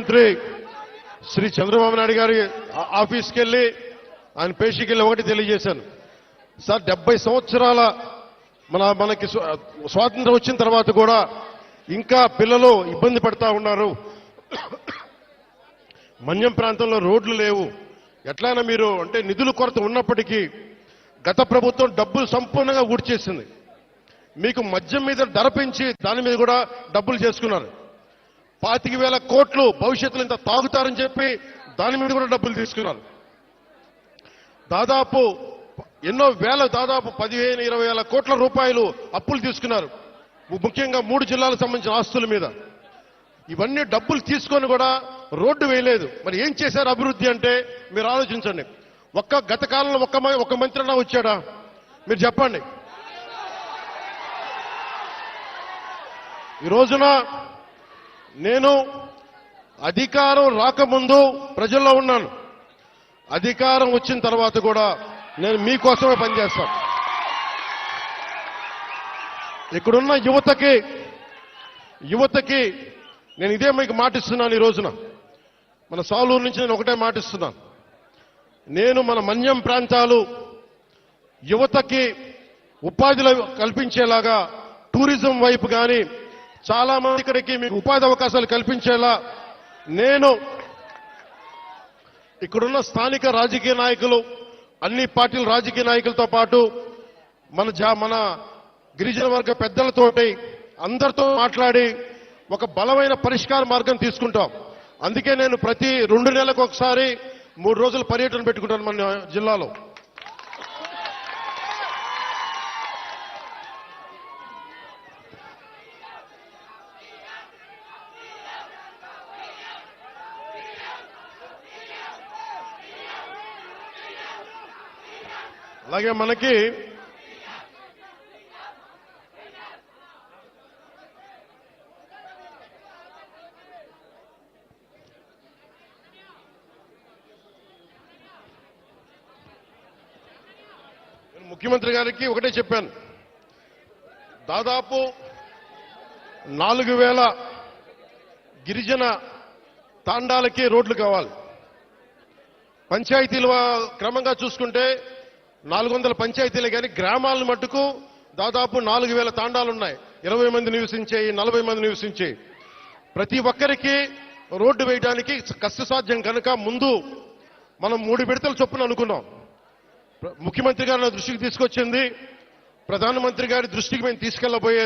ముఖ్యమంత్రి శ్రీ చంద్రబాబు నాయుడు గారి ఆఫీస్కి వెళ్ళి ఆయన పేషీకి వెళ్ళి ఒకటి తెలియజేశాను. సార్ డెబ్బై సంవత్సరాల మన మనకి స్వాతంత్రం వచ్చిన తర్వాత కూడా ఇంకా పిల్లలు ఇబ్బంది పడతా ఉన్నారు. మన్యం ప్రాంతంలో రోడ్లు లేవు. ఎట్లయినా మీరు అంటే నిధుల కొరత ఉన్నప్పటికీ గత ప్రభుత్వం డబ్బులు సంపూర్ణంగా ఊడ్చేసింది. మీకు మద్యం మీద ధర పెంచి దాని మీద కూడా డబ్బులు చేసుకున్నారు. పాతిక వేల కోట్లు భవిష్యత్తులో ఇంత తాగుతారని చెప్పి దాని మీద కూడా డబ్బులు తీసుకున్నారు. దాదాపు ఎన్నో వేల దాదాపు పదిహేను ఇరవై వేల కోట్ల రూపాయలు అప్పులు తీసుకున్నారు. ముఖ్యంగా మూడు జిల్లాలకు సంబంధించిన ఆస్తుల మీద. ఇవన్నీ డబ్బులు తీసుకొని కూడా రోడ్డు వేయలేదు. మరి ఏం చేశారు అభివృద్ధి అంటే మీరు ఆలోచించండి. ఒక్క గత కాలంలో ఒక్క ఒక ఒక్క మంత్రి అన్నా వచ్చాడా? మీరు చెప్పండి. ఈ రోజున నేను అధికారం రాకముందు ప్రజల్లో ఉన్నాను. అధికారం వచ్చిన తర్వాత కూడా నేను మీకోసమే పనిచేస్తాను. ఇక్కడున్న యువతకి యువతకి నేను ఇదే మీకు మాటిస్తున్నాను ఈ రోజున. మన సాలూరు నుంచి నేను ఒకటే మాటిస్తున్నాను. నేను మన మన్యం ప్రాంతాలు యువతకి ఉపాధిలో కల్పించేలాగా టూరిజం వైపు కానీ చాలా మంది ఇక్కడికి మీకు ఉపాధి అవకాశాలు కల్పించేలా నేను ఇక్కడున్న స్థానిక రాజకీయ నాయకులు అన్ని పార్టీల రాజకీయ నాయకులతో పాటు మన జా మన గిరిజన వర్గ పెద్దలతోటి అందరితో మాట్లాడి ఒక బలమైన పరిష్కార మార్గం తీసుకుంటాం. అందుకే నేను ప్రతి రెండు నెలలకు ఒకసారి మూడు రోజులు పర్యటన పెట్టుకుంటాను మన జిల్లాలో. అలాగే మనకి నేను ముఖ్యమంత్రి గారికి ఒకటే చెప్పాను. దాదాపు నాలుగు వేల గిరిజన తాండాలకి రోడ్లు కావాలి. పంచాయతీలు క్రమంగా చూసుకుంటే నాలుగు వందల పంచాయతీలే కానీ గ్రామాల మట్టుకు దాదాపు నాలుగు వేల తాండాలు ఉన్నాయి ఇరవై మంది నివసించేయి నలభై మంది నివసించే ప్రతి ఒక్కరికి రోడ్డు వేయడానికి కష్టసాధ్యం కనుక ముందు మనం మూడు విడతల చొప్పున అనుకున్నాం. ముఖ్యమంత్రి గారు నా దృష్టికి తీసుకొచ్చింది ప్రధానమంత్రి గారి దృష్టికి మేము తీసుకెళ్ళబోయే